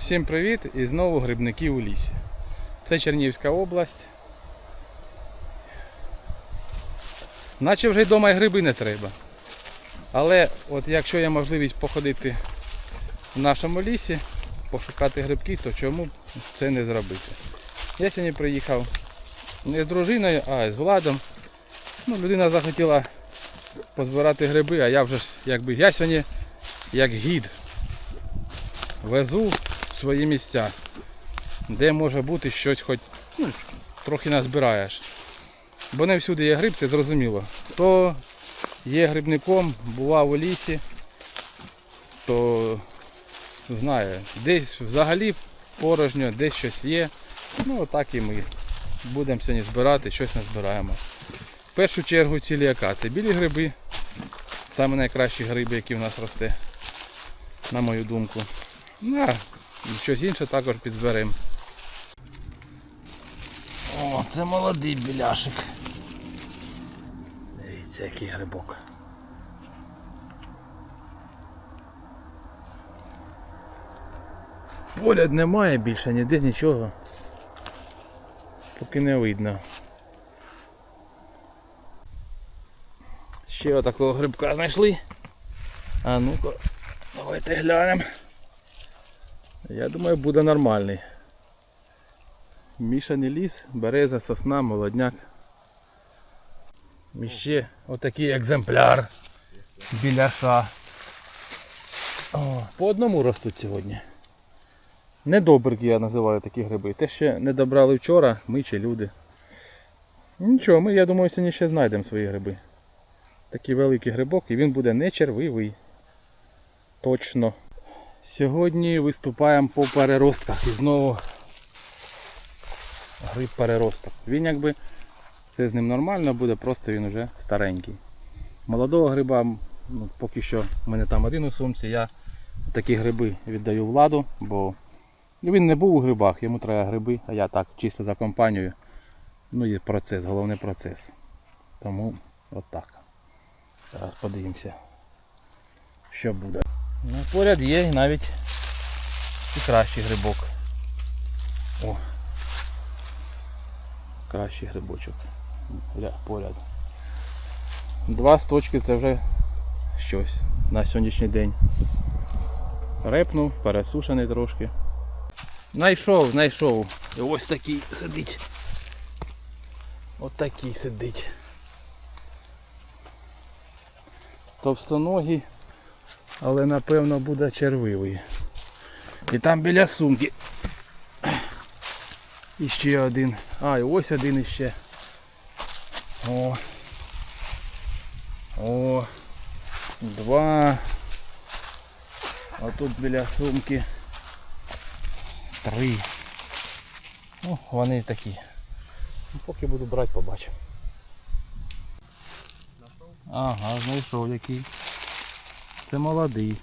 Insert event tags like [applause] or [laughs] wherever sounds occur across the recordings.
Всім привіт і знову грибники у лісі. Це Чернігівська область. Наче вже вдома і гриби не треба. Але от якщо є можливість походити в нашому лісі, пошукати грибки, то чому це не зробити? Я сьогодні приїхав не з дружиною, а з Владом. Ну, людина захотіла позбирати гриби, а я вже якби я сьогодні як гід везу свої місця, де може бути щось хоч ну, трохи назбираєш. Бо не всюди є гриб, це зрозуміло. Хто є грибником, бував у лісі, то знає, десь взагалі порожньо, десь щось є. Ну отак і ми будемо сьогодні збирати, щось назбираємо. В першу чергу цілі яка? Це білі гриби. Саме найкращі гриби, які в нас росте, на мою думку. Ну, а щось інше також підзберемо. О, це молодий біляшик. Дивіться, який грибок. Поряд немає більше ніде нічого. Поки не видно. Ще отакого грибка знайшли. А ну-ка, давайте глянемо. Я думаю, буде нормальний. Мішаний ліс, береза, сосна, молодняк. І ще отакий екземпляр біляша. О, по одному ростуть сьогодні. Недобрики я називаю такі гриби. Те ще не добрали вчора, ми чи люди. Нічого, ми, я думаю, сьогодні ще знайдемо свої гриби. Такий великий грибок і він буде не червивий. Точно. Сьогодні виступаємо по переростках і знову гриб переросток. Він якби це з ним нормально буде, просто він вже старенький. Молодого гриба, ну, поки що в мене там один у сумці, я такі гриби віддаю владу, бо він не був у грибах, йому треба гриби, а я так чисто за компанію. Ну і процес, головний процес. Тому отак. Зараз подивимося, що буде. Ну, поряд є навіть і кращий грибок. О! Кращий грибочок. Поряд. Два сточки це вже щось на сьогоднішній день. Репнув, пересушений трошки. Знайшов, знайшов. І ось такий сидить. Ось такий сидить. Товстоногий, але напевно буде червивий. І там біля сумки. І ще один. А, і ось один іще. О. О. Два. А тут біля сумки. Три. Ну, вони такі. Ну, Поки буду брати, побачимо. Ага, знайшов який. Це молодий.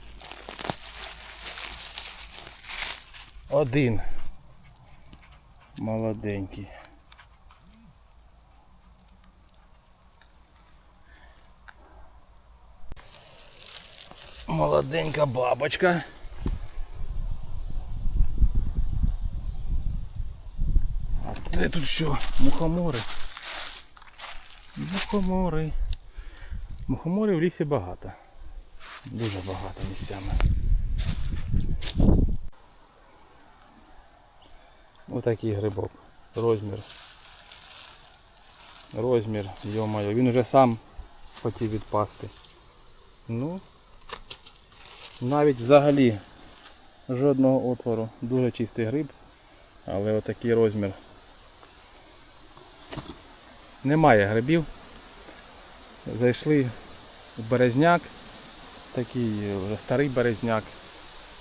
Один. Молоденький. Молоденька бабочка. А це тут що? Мухомори. Мухомори. Мухоморів в лісі багато. Дуже багато місцями. Отакий грибок. Розмір. Розмір, йомайо. Він вже сам хотів відпасти. Ну, навіть взагалі жодного отвору. Дуже чистий гриб, але отакий розмір. Немає грибів. Зайшли в березняк, такий вже старий березняк.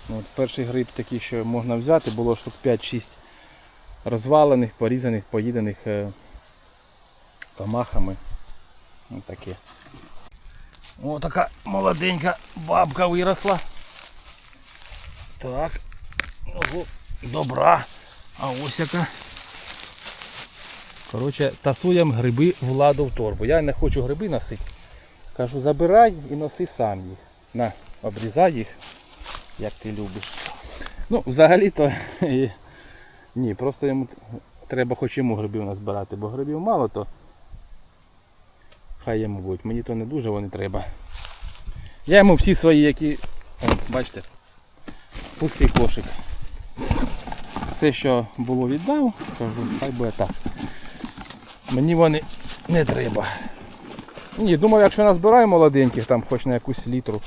От Перший гриб такий, що можна взяти, було штук 5-6 розвалених, порізаних, поїдених е, комахами. Ось таке. О, така молоденька бабка виросла. Так. Ого, добра. А ось яка. Коротше, тасуємо гриби владу в торбу. Я не хочу гриби носити. Кажу, забирай і носи сам їх. На, обрізай їх, як ти любиш. Ну, взагалі-то [laughs] і- ні, просто йому треба хоч йому грибів назбирати, бо грибів мало, то хай йому будуть. Мені то не дуже вони треба. Я йому всі свої, які. О, бачите, пустий кошик. Все, що було віддав, кажу, хай буде так. Мені вони не треба. Ні, думаю, якщо назбираю молоденьких, там хоч на якусь літру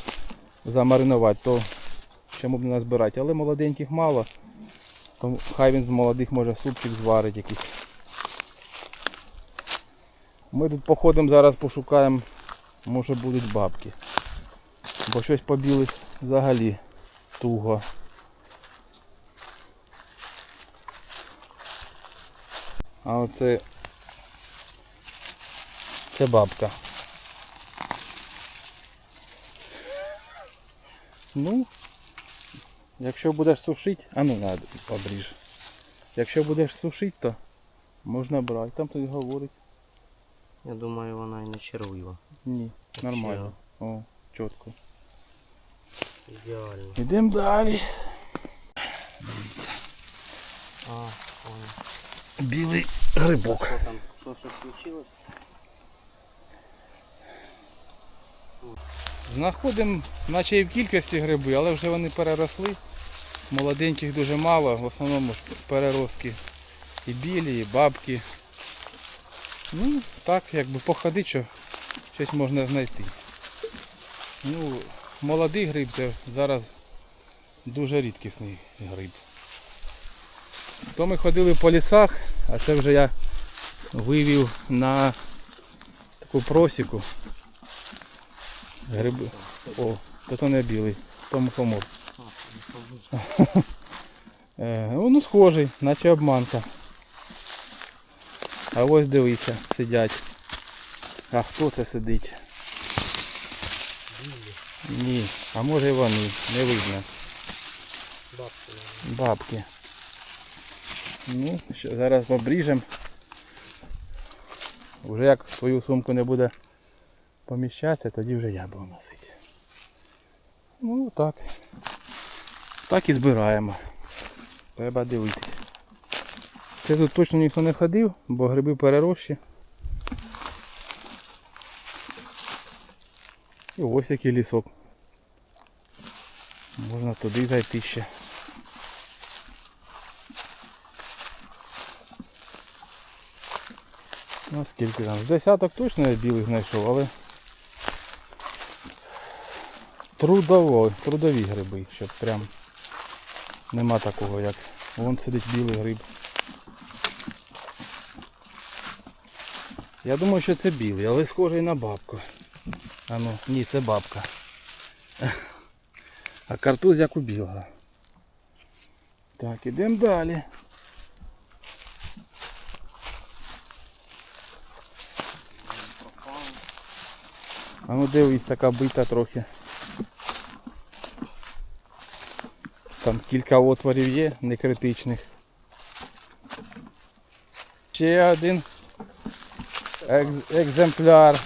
замаринувати, то чому б не назбирати. Але молоденьких мало, то хай він з молодих може супчик зварить якийсь. Ми тут походимо зараз пошукаємо, може будуть бабки. Бо щось по взагалі туго. А оце це бабка. Ну, якщо будеш сушити, а ну надо обріж. Якщо будеш сушити, то можна брати. Там хтось говорить. Я думаю, вона і не червива. Ні, нормально. О, чітко. Ідеально. Йдемо далі. А, понял. Білий грибок. Що там? Що щось случилось? Знаходимо, наче і в кількості гриби, але вже вони переросли. Молоденьких дуже мало, в основному переростки і білі, і бабки. Ну, так, якби походи, що щось можна знайти. Ну, молодий гриб це зараз дуже рідкісний гриб. То ми ходили по лісах, а це вже я вивів на таку просіку. Гриби. О, то то не білий, то мухомор. [laughs] Е, ну схожий, наче обманка. А ось дивися, сидять. А хто це сидить? Ні, а може вони, не видно. Бабки. Бабки. Ну, зараз обріжемо. Вже як в твою сумку не буде поміщатися, тоді вже я буду носити. Ну так. Так і збираємо. Треба дивитись. Це тут точно ніхто не ходив, бо гриби перерощі. І ось який лісок. Можна туди зайти ще. Ну скільки там? З десяток точно я білих знайшов, але трудово, трудові гриби, щоб прям нема такого, як вон сидить білий гриб. Я думаю, що це білий, але схожий на бабку. А ну, ні, це бабка. А картуз як у білого. Так, ідемо далі. А ну дивись, така бита трохи. Там кілька отворів є, не критичних. Ще один екз- екземпляр.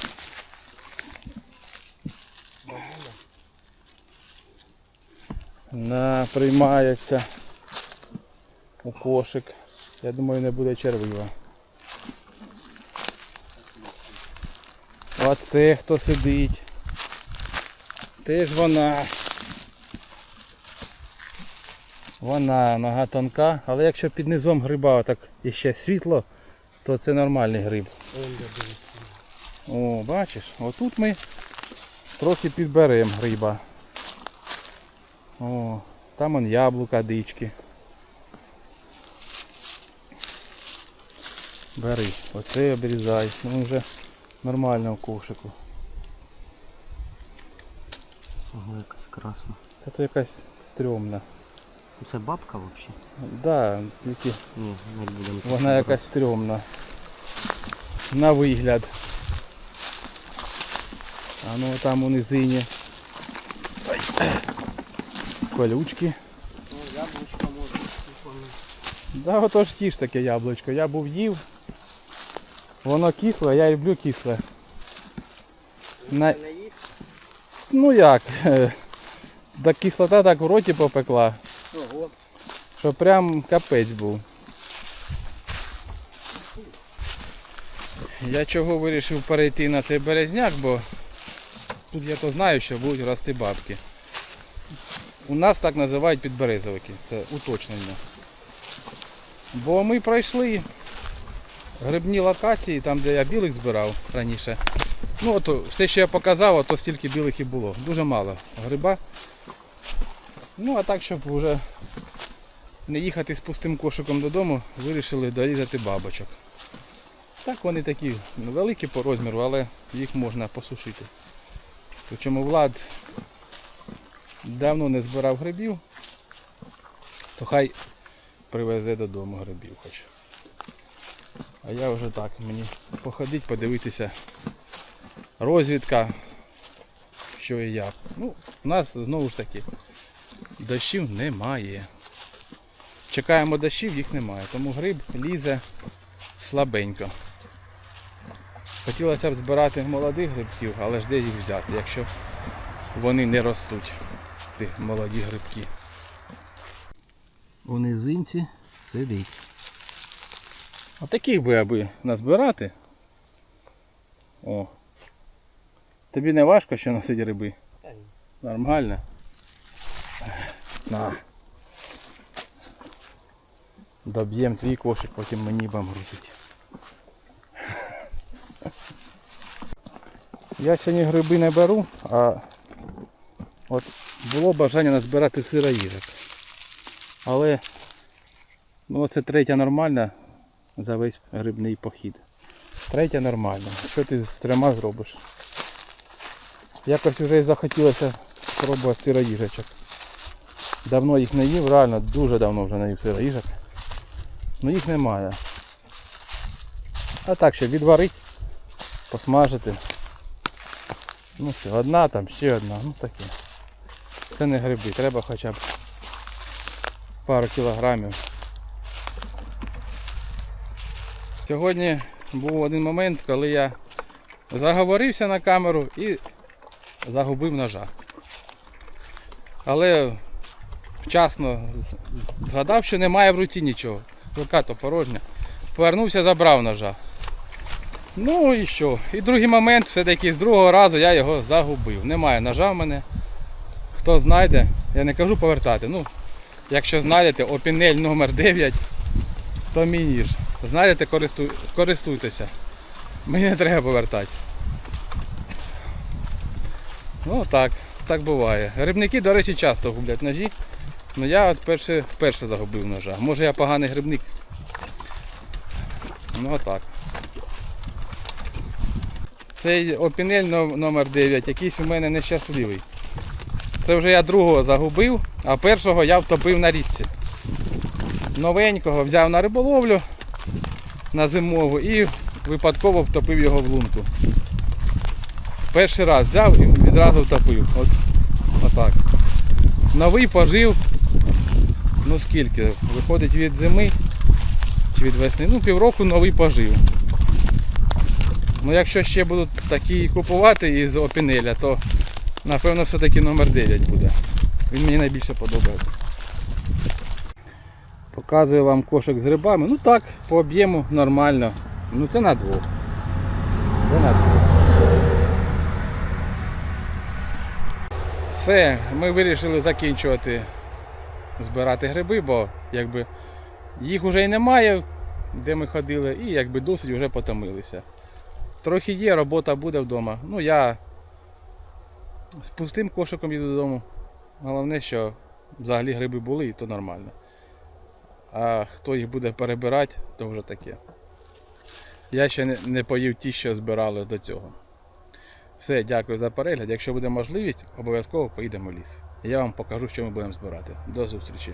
На, приймається у кошик. Я думаю, не буде червива. А це хто сидить? Теж вона. Вона нога тонка, але якщо під низом гриба так іще світло, то це нормальний гриб. О, бачиш, отут ми трохи підберемо гриба. О, там он яблука, дички. Бери, оце обрізай. Ну вже нормально в кошику. Ого, якась красна. Це то якась стрьомна. Це бабка взагалі? Да, тільки Ні, не будемо. вона якась стрьомна. На вигляд. А ну там у низині. Ой. Колючки. Ну, яблучко може. Да, ото ж ті ж таке яблучко. Я був їв. Воно кисле, я люблю кисле. На... Не? Ну як? [laughs] Да кислота так в роті попекла. Що прям капець був. Я чого вирішив перейти на цей березняк, бо тут я то знаю, що будуть рости бабки. У нас так називають підберезовики, це уточнення. Бо ми пройшли грибні локації, там де я білих збирав раніше. Ну от все, що я показав, то стільки білих і було. Дуже мало гриба. Ну а так, щоб вже не їхати з пустим кошиком додому, вирішили дорізати бабочок. Так вони такі великі по розміру, але їх можна посушити. Причому Влад давно не збирав грибів, то хай привезе додому грибів хоч. А я вже так, мені походить, подивитися. Розвідка, що і як. Ну, у нас знову ж таки дощів немає. Чекаємо дощів, їх немає. Тому гриб лізе слабенько. Хотілося б збирати молодих грибків, але ж де їх взяти, якщо вони не ростуть, ті молоді грибки. У низинці сидить. А таких би аби назбирати. О. Тобі не важко ще носити гриби? Нормально. На. Доб'єм твій кошик, потім мені будемо грузити. Я сьогодні гриби не беру, а от було бажання назбирати сироїжок. Але ну це третя нормальна за весь грибний похід. Третя нормальна. Що ти з трьома зробиш? Якось вже захотілося спробувати сироїжечок. Давно їх не їв, реально дуже давно вже не їв сироїжок. Ну їх немає. А так ще відварити, посмажити. Ну все, одна там, ще одна, ну таке. Це не гриби, треба хоча б пару кілограмів. Сьогодні був один момент, коли я заговорився на камеру і загубив ножа. Але вчасно згадав, що немає в руці нічого. Рука то порожня. Повернувся, забрав ножа. Ну і що? І другий момент, все-таки з другого разу я його загубив. Немає ножа в мене. Хто знайде, я не кажу повертати. Ну, якщо знайдете опінель номер 9, то мій ніж. Знайдете, користуй, користуйтеся. Мені не треба повертати. Ну так, так буває. Грибники, до речі, часто гублять ножі. Ну я от перше, вперше загубив ножа. Може я поганий грибник. Ну отак. Цей опінель но- номер 9 якийсь у мене нещасливий. Це вже я другого загубив, а першого я втопив на річці. Новенького взяв на риболовлю на зимову і випадково втопив його в лунку. Перший раз взяв і відразу втопив. От, отак. Новий пожив. Ну скільки? Виходить від зими чи від весни. Ну півроку новий пожив. Ну якщо ще будуть такі купувати із опінеля, то напевно все-таки номер 9 буде. Він мені найбільше подобається. Показую вам кошик з грибами. Ну так, по об'єму нормально. Ну це на двох. Це на двох. Все, ми вирішили закінчувати збирати гриби, бо якби їх вже й немає, де ми ходили, і якби досить вже потомилися. Трохи є, робота буде вдома. Ну я з пустим кошиком їду додому. Головне, що взагалі гриби були, і то нормально. А хто їх буде перебирати, то вже таке. Я ще не, поїв ті, що збирали до цього. Все, дякую за перегляд. Якщо буде можливість, обов'язково поїдемо в ліс. Я вам покажу, що ми будемо збирати. До зустрічі!